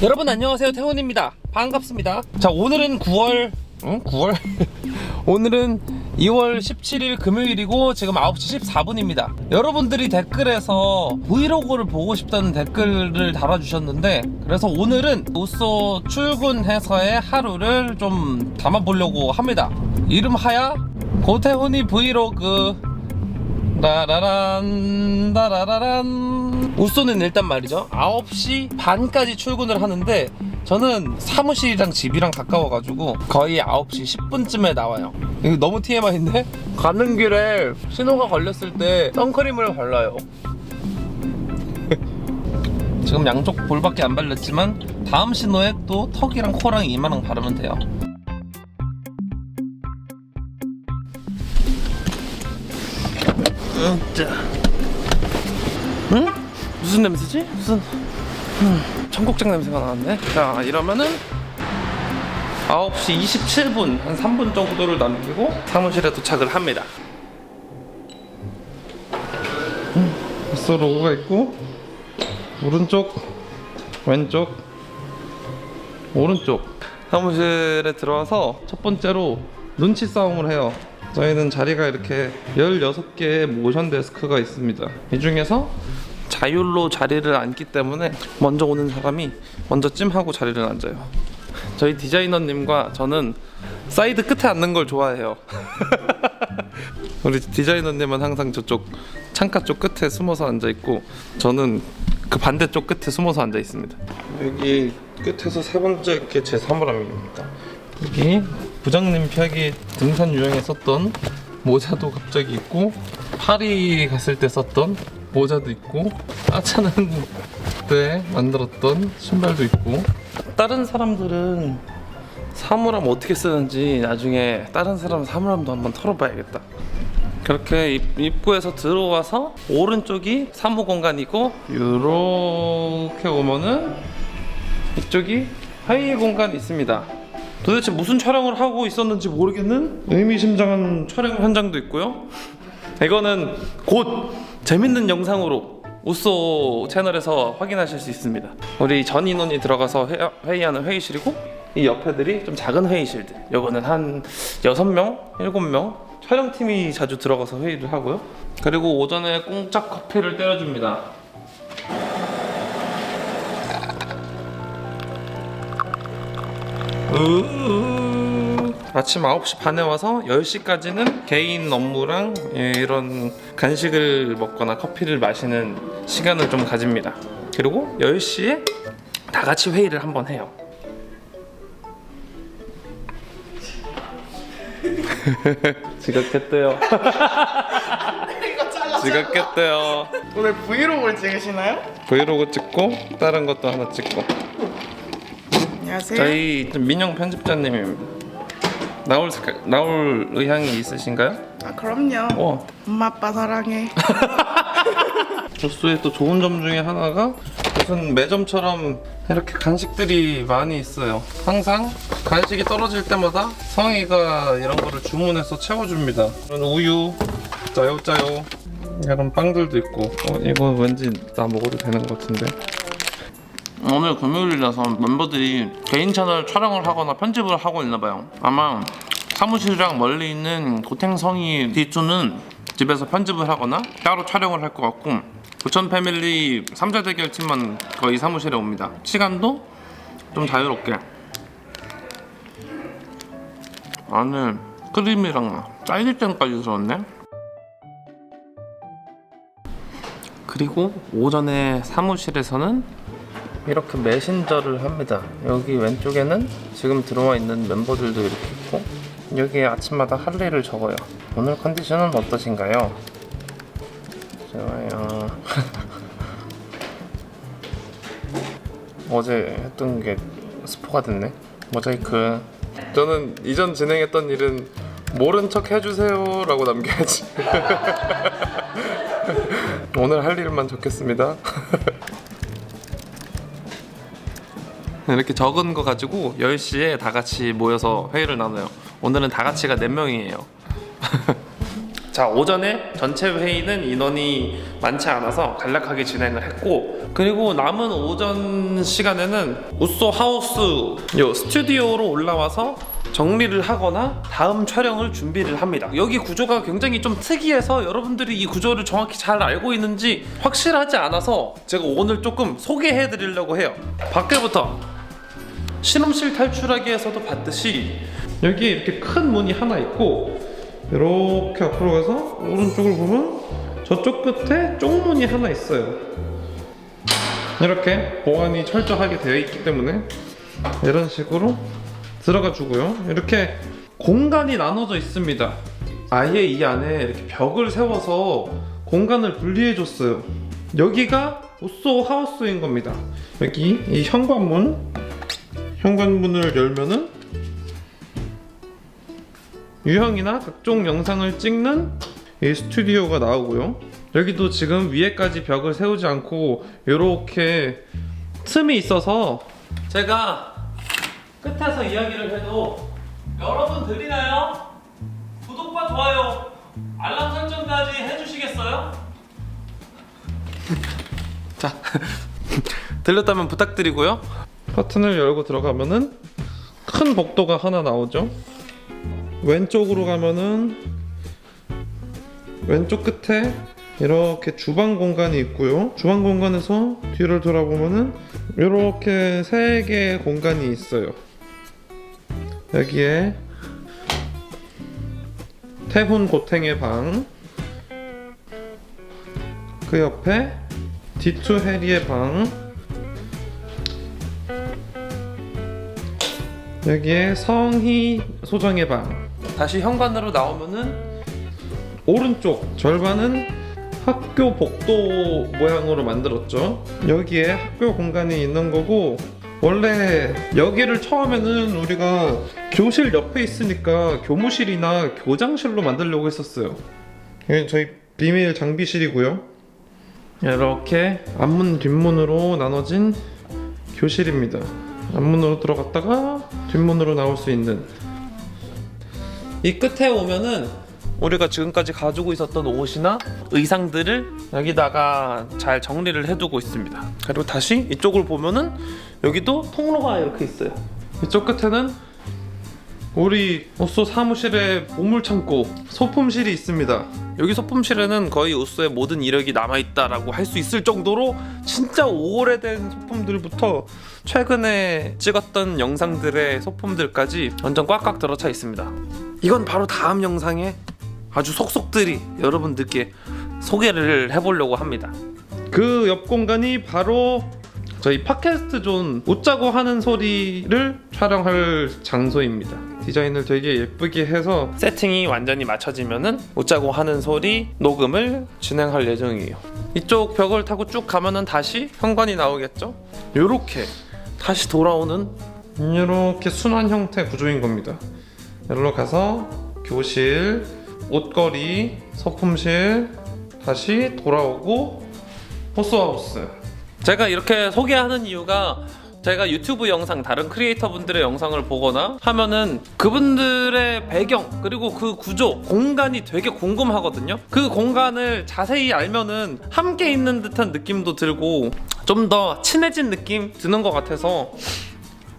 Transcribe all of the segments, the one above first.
여러분 안녕하세요. 태훈입니다. 반갑습니다. 자 오늘은 9월 응? 9월? 오늘은 2월 17일 금요일이고 지금 9시 14분입니다. 여러분들이 댓글에서 브이로그를 보고 싶다는 댓글을 달아주셨는데 그래서 오늘은 우소 출근해서의 하루를 좀 담아보려고 합니다. 이름하야 고태훈이 브이로그 라라란 라라라란. 우소는 일단 말이죠. 9시 반까지 출근을 하는데 저는 사무실이랑 집이랑 가까워가지고 거의 9시 10분쯤에 나와요. 이거 너무 TMI인데? 가는 길에 신호가 걸렸을 때 선크림을 발라요. 지금 양쪽 볼밖에 안 발렸지만 다음 신호에 또 턱이랑 코랑 이마랑 바르면 돼요 자. 응? 무슨 냄새지? 무슨 음, 청국장 냄새가 나는데? 자 이러면은 9시 27분 한 3분 정도를 남기고 사무실에 도착을 합니다 음, 벌써 로고가 있고 오른쪽 왼쪽 오른쪽 사무실에 들어와서 첫 번째로 눈치 싸움을 해요 저희는 자리가 이렇게 16개의 모션 데스크가 있습니다. 이 중에서 자율로 자리를 앉기 때문에 먼저 오는 사람이 먼저 찜하고 자리를 앉아요. 저희 디자이너님과 저는 사이드 끝에 앉는 걸 좋아해요. 우리 디자이너님은 항상 저쪽 창가 쪽 끝에 숨어서 앉아 있고 저는 그 반대쪽 끝에 숨어서 앉아 있습니다. 여기 끝에서 세 번째 게 제 사물함입니다. 여기 부장님 펴기 등산 유형에 썼던 모자도 갑자기 있고 파리 갔을 때 썼던 모자도 있고 하찮은 때 만들었던 신발도 있고 다른 사람들은 사물함 어떻게 쓰는지 나중에 다른 사람 사물함도 한번 털어봐야겠다 그렇게 입- 입구에서 들어와서 오른쪽이 사무 공간이고 이렇게 오면은 이쪽이 회의 공간이 있습니다. 도대체 무슨 촬영을 하고 있었는지 모르겠는 의미심장한 촬영 현장도 있고요. 이거는 곧 재밌는 영상으로 우소 채널에서 확인하실 수 있습니다. 우리 전 인원이 들어가서 회- 회의 하는 회의실이고 이 옆에들이 좀 작은 회의실들. 요거는 한 6명, 7명 촬영팀이 자주 들어가서 회의를 하고요. 그리고 오전에 공짜 커피를 때려줍니다. 아침 9시 반에 와서 10시까지는 개인 업무랑 예, 이런 간식을 먹거나 커피를 마시는 시간을 좀 가집니다. 그리고 10시에 다 같이 회의를 한번 해요. 잘라. 지각했대요. 오늘 브이로그를 찍으시나요? 브이로그 찍고 다른 것도 하나 찍고. 안녕하세요. 저희 민영 편집자님 나올 나올 의향이 있으신가요? 아 그럼요. 어. 엄마 아빠 사랑해. 조수의 또 좋은 점 중에 하나가 무슨 매점처럼 이렇게 간식들이 많이 있어요. 항상 간식이 떨어질 때마다 성희가 이런 거를 주문해서 채워줍니다. 이런 우유, 짜요 짜요. 이런 빵들도 있고. 어, 이거 왠지 나 먹어도 되는 것 같은데. 오늘 금요일이라서 멤버들이 개인 채널 촬영을 하거나 편집을 하고 있나 봐요. 아마 사무실이랑 멀리 있는 고탱성이 D2는 집에서 편집을 하거나 따로 촬영을 할 것 같고 부천 패밀리 3자 대결 팀만 거의 사무실에 옵니다. 시간도 좀 자유롭게. 안에 크림이랑 딸기잼까지 들었네. 그리고 오전에 사무실에서는 이렇게 메신저를 합니다. 여기 왼쪽에는 지금 들어와 있는 멤버들도 이렇게 있고 여기에 아침마다 할 일을 적어요. 오늘 컨디션은 어떠신가요? 좋아요. 어제 했던 게 스포가 됐네. 모자이크. 저는 이전 진행했던 일은 모른 척 해주세요라고 남겨야지. 오늘 할 일만 적겠습니다. 이렇게 적은 거 가지고 10시에 다 같이 모여서 회의를 나눠요. 오늘은 다 같이가 4명이에요. 자 오전에 전체 회의는 인원이 많지 않아서 간략하게 진행을 했고 그리고 남은 오전 시간에는 우소 하우스 요 스튜디오로 올라와서 정리를 하거나 다음 촬영을 준비를 합니다. 여기 구조가 굉장히 좀 특이해서 여러분들이 이 구조를 정확히 잘 알고 있는지 확실하지 않아서 제가 오늘 조금 소개해 드리려고 해요. 밖에부터 실험실 탈출하기에서도 봤듯이 여기에 이렇게 큰 문이 하나 있고 이렇게 앞으로 가서 오른쪽을 보면 저쪽 끝에 쪽문이 하나 있어요. 이렇게 보안이 철저하게 되어 있기 때문에 이런 식으로 들어가 주고요. 이렇게 공간이 나눠져 있습니다. 아예 이 안에 이렇게 벽을 세워서 공간을 분리해 줬어요. 여기가 우소 하우스인 겁니다. 여기 이 현관문 현관문을 열면은 유형이나 각종 영상을 찍는 이 스튜디오가 나오고요. 여기도 지금 위에까지 벽을 세우지 않고 이렇게 틈이 있어서 제가 끝에서 이야기를 해도 여러분 들리나요? 구독과 좋아요, 알람 설정까지 해주시겠어요? 자, 들렸다면 부탁드리고요. 커튼을 열고 들어가면은 큰 복도가 하나 나오죠. 왼쪽으로 가면은 왼쪽 끝에 이렇게 주방 공간이 있고요. 주방 공간에서 뒤를 돌아보면은 이렇게 세 개의 공간이 있어요. 여기에 태훈 고탱의 방, 그 옆에 디투 해리의 방, 여기에 성희 소정의 방. 다시 현관으로 나오면은 오른쪽 절반은 학교 복도 모양으로 만들었죠. 여기에 학교 공간이 있는 거고 원래 여기를 처음에는 우리가 교실 옆에 있으니까 교무실이나 교장실로 만들려고 했었어요. 여기 저희 비밀 장비실이고요. 이렇게 앞문 뒷문으로 나눠진 교실입니다. 앞문으로 들어갔다가 뒷문으로 나올 수 있는 이 끝에 오면은 우리가 지금까지 가지고 있었던 옷이나 의상들을 여기다가 잘 정리를 해두고 있습니다. 그리고 다시 이쪽을 보면은 여기도 통로가 이렇게 있어요. 이쪽 끝에는 우리 우소 사무실의 보물 창고 소품실이 있습니다. 여기 소품실에는 거의 우소의 모든 이력이 남아 있다라고 할 수 있을 정도로 진짜 오래된 소품들부터 최근에 찍었던 영상들의 소품들까지 완전 꽉꽉 들어차 있습니다. 이건 바로 다음 영상에 아주 속속들이 여러분들께 소개를 해보려고 합니다. 그 옆 공간이 바로 저희 팟캐스트 존 웃자고 하는 소리를 촬영할 장소입니다. 디자인을 되게 예쁘게 해서 세팅이 완전히 맞춰지면은 웃자고 하는 소리 녹음을 진행할 예정이에요. 이쪽 벽을 타고 쭉 가면은 다시 현관이 나오겠죠? 요렇게 다시 돌아오는 이렇게 순환 형태 구조인 겁니다. 여기로 가서 교실, 옷걸이, 소품실 다시 돌아오고 호스하우스. 제가 이렇게 소개하는 이유가 제가 유튜브 영상 다른 크리에이터 분들의 영상을 보거나 하면은 그분들의 배경 그리고 그 구조 공간이 되게 궁금하거든요. 그 공간을 자세히 알면은 함께 있는 듯한 느낌도 들고 좀 더 친해진 느낌 드는 것 같아서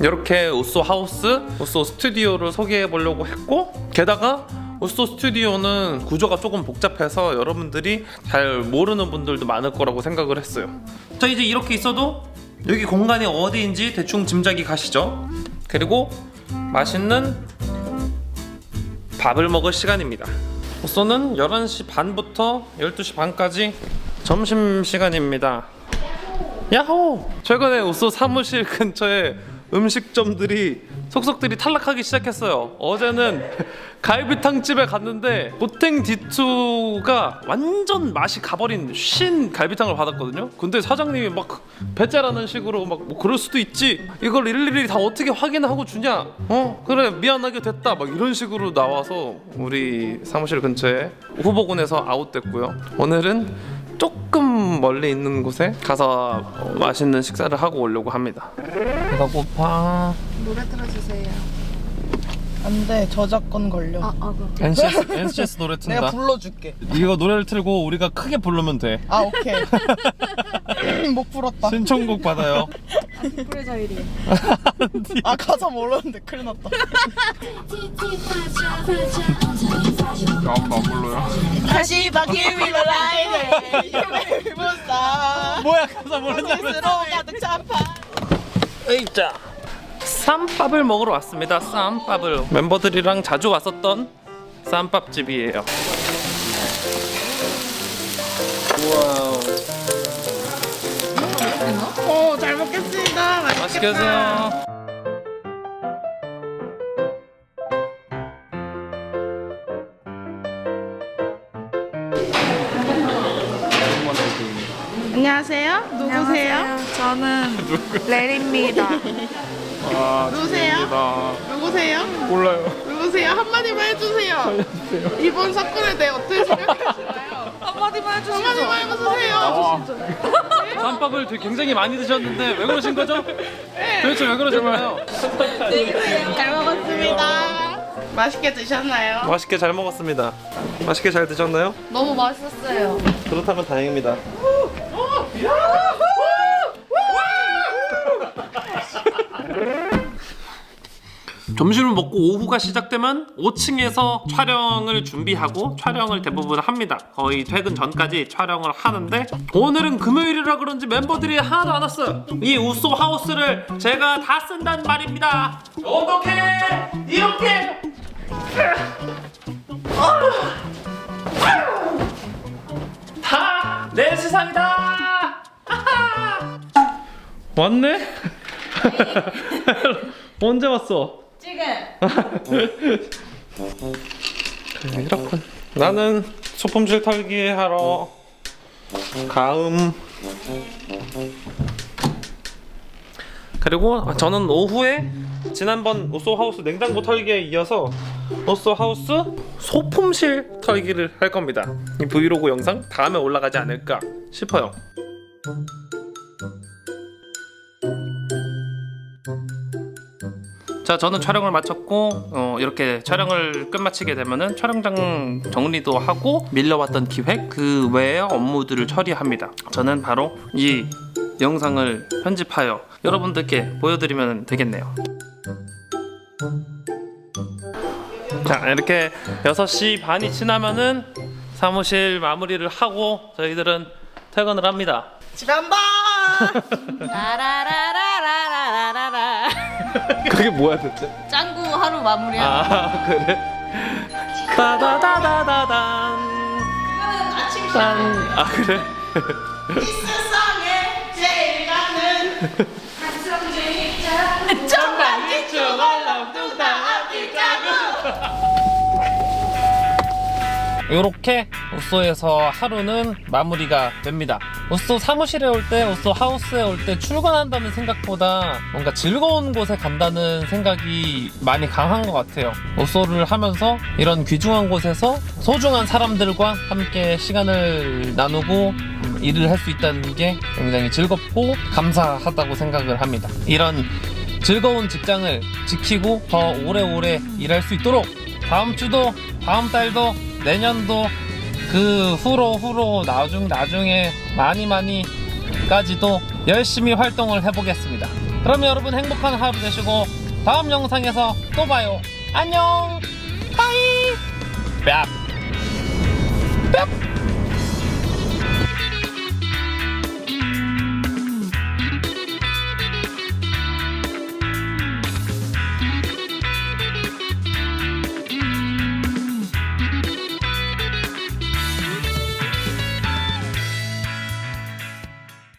이렇게 우소 하우스, 우소 스튜디오를 소개해 보려고 했고 게다가 우소 스튜디오는 구조가 조금 복잡해서 여러분들이 잘 모르는 분들도 많을 거라고 생각을 했어요. 자 이제 이렇게 있어도 여기 공간이 어디인지 대충 짐작이 가시죠? 그리고 맛있는 밥을 먹을 시간입니다. 우소는 11시 반부터 12시 반까지 점심 시간입니다. 야호! 최근에 우소 사무실 근처에 음식점들이 속속들이 탈락하기 시작했어요. 어제는 갈비탕 집에 갔는데 보탱 디투가 완전 맛이 가버린 신 갈비탕을 받았거든요. 근데 사장님이 막 배째라는 식으로 막 뭐 그럴 수도 있지. 이걸 일일이 다 어떻게 확인하고 주냐? 어 그래 미안하게 됐다. 막 이런 식으로 나와서 우리 사무실 근처에 후보군에서 아웃됐고요. 오늘은 조금 멀리 있는 곳에 가서 어, 맛있는 식사를 하고 오려고 합니다. 배가 고파. 노래 틀어주세요. 안돼 저작권 걸려. 아, 아, 그. NCS, NCS 노래 내가 튼다 불러줄게. 이거 노래를 틀고 우리가 크게 부르면 돼 아 오케이. 못 불었다. 신청곡 받아요 프레자일이. 아 가사 모르는데 큰일 났다. 아빠 안 불러요? 다시 바퀴 위로 라이드 유배무사 뭐야 가사 모르냐면 스스로 가득 찬파 에이자 쌈밥을 먹으러 왔습니다. 쌈밥을. 멤버들이랑 자주 왔었던 쌈밥집이에요. 와우 오 먹겠습니다 맛있게 드세요 안녕하세요 누구세요? 저는 레리입니다. 아 누구세요? 누구세요? 몰라요 누구세요? 한마디만 해주세요 이번 사건에 대해 어떻게 생각하시나요? 한마디만 해주시죠. 한마디만 해보세요 쌈밥을 되게 굉장히 많이 드셨는데 왜 그러신 거죠? 도대체 왜 그러셨나요? 잘 먹었습니다 맛있게 드셨나요? 맛있게 잘 먹었습니다 맛있게 잘 드셨나요? 너무 맛있었어요. 그렇다면 다행입니다 점심을 먹고 오후가 시작되면 5층에서 촬영을 준비하고 촬영을 대부분 합니다. 거의 퇴근 전까지 촬영을 하는데 오늘은 금요일이라 그런지 멤버들이 하나도 안 왔어요. 이 우소 하우스를 제가 다 쓴단 말입니다. 어떻게 이렇게 다 내 세상이다. 왔네? 언제 왔어? 지금. 이렇군. 나는 소품질 털기 하러 가음. 그리고 저는 오후에 지난번 오소 하우스 냉장고 털기에 이어서 오소 하우스 소품실 털기를 할 겁니다. 이 브이로그 영상 다음에 올라가지 않을까 싶어요. 자, 저는 촬영을 마쳤고 어, 이렇게 촬영을 끝마치게 되면은 촬영장 정리도 하고 밀려왔던 기획 그 외의 업무들을 처리합니다. 저는 바로 이 영상을 편집하여 여러분들께 보여드리면 되겠네요. 자, 이렇게 6시 반이 지나면은 사무실 마무리를 하고 저희들은 퇴근을 합니다. 집에 간다 라라라라라라라라. 그게 뭐야 대체? 짱구 하루 마무리야. 아 그래? 따다다다다단 그거는 아침 딴. 아 그래? 세상에 제일 시간. 정말 지추걸랑 뚱땅 아끼자고 이렇게 우소에서 하루는 마무리가 됩니다. 우소 사무실에 올 때, 우소 하우스에 올 때 출근한다는 생각보다 뭔가 즐거운 곳에 간다는 생각이 많이 강한 것 같아요. 우소를 하면서 이런 귀중한 곳에서 소중한 사람들과 함께 시간을 나누고 음, 일을 할 수 있다는 게 굉장히 즐겁고 감사하다고 생각을 합니다. 이런 즐거운 직장을 지키고 더 오래오래 일할 수 있도록 다음 주도 다음 달도 내년도 그 후로 후로 나중 나중에 많이 많이까지도 열심히 활동을 해보겠습니다. 그럼 여러분 행복한 하루 되시고 다음 영상에서 또 봐요. 안녕. 빠이. 뺨. 뺨.